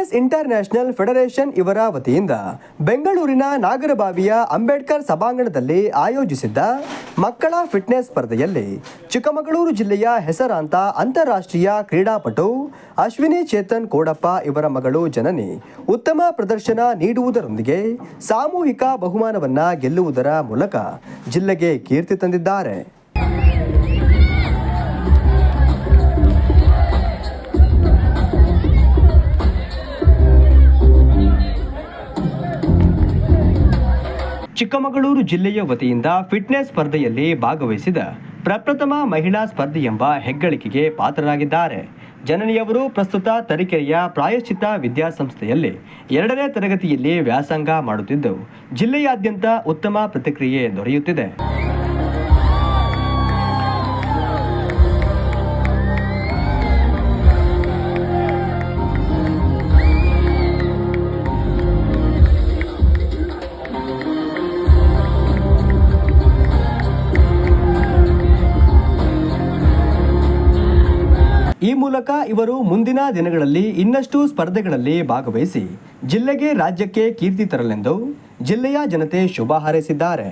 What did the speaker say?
Fitness international federation ಇವರ ವತಿಯಿಂದ ಬೆಂಗಳೂರಿನ ನಾಗರಬಾವಿಯ ಅಂಬೇಡ್ಕರ್ ಸಭಾಂಗಣದಲ್ಲಿ ಆಯೋಜಿಸಿದ್ದ ಮಕ್ಕಳ ಫಿಟ್ನೆಸ್ ಸ್ಪರ್ಧೆಯಲ್ಲಿ ಚಿಕ್ಕಮಗಳೂರು ಜಿಲ್ಲೆಯ ಹೆಸರಾಂತ ಅಂತಾರಾಷ್ಟ್ರೀಯ ಕ್ರೀಡಾಪಟು ಅಶ್ವಿನಿ ಚೇತನ್ ಕೋಡಪ್ಪ ಇವರ ಮಗಳು ಜನನಿ ಉತ್ತಮ ಪ್ರದರ್ಶನ ನೀಡುವುದರೊಂದಿಗೆ ಸಾಮೂಹಿಕ ಬಹುಮಾನವನ್ನ ಗೆಲ್ಲುವುದರ ಮೂಲಕ ಜಿಲ್ಲೆಗೆ ಕೀರ್ತಿ ತಂದಿದ್ದಾರೆ. ಚಿಕ್ಕಮಗಳೂರು ಜಿಲ್ಲೆಯ ವತಿಯಿಂದ ಫಿಟ್ನೆಸ್ ಸ್ಪರ್ಧೆಯಲ್ಲಿ ಭಾಗವಹಿಸಿದ ಪ್ರಪ್ರಥಮ ಮಹಿಳಾ ಸ್ಪರ್ಧೆ ಎಂಬ ಹೆಗ್ಗಳಿಕೆಗೆ ಪಾತ್ರರಾಗಿದ್ದಾರೆ. ಜನನಿಯವರು ಪ್ರಸ್ತುತ ತರೀಕೆರೆಯ ಪ್ರಾಯಶ್ಚಿತ ವಿದ್ಯಾಸಂಸ್ಥೆಯಲ್ಲಿ ಎರಡನೇ ತರಗತಿಯಲ್ಲಿ ವ್ಯಾಸಂಗ ಮಾಡುತ್ತಿದ್ದು, ಜಿಲ್ಲೆಯಾದ್ಯಂತ ಉತ್ತಮ ಪ್ರತಿಕ್ರಿಯೆ ದೊರೆಯುತ್ತಿದೆ. ಈ ಮೂಲಕ ಇವರು ಮುಂದಿನ ದಿನಗಳಲ್ಲಿ ಇನ್ನಷ್ಟು ಸ್ಪರ್ಧೆಗಳಲ್ಲಿ ಭಾಗವಹಿಸಿ ಜಿಲ್ಲೆಗೆ ರಾಜ್ಯಕ್ಕೆ ಕೀರ್ತಿ ತರಲೆಂದು ಜಿಲ್ಲೆಯ ಜನತೆ ಶುಭ ಹಾರೈಸಿದ್ದಾರೆ.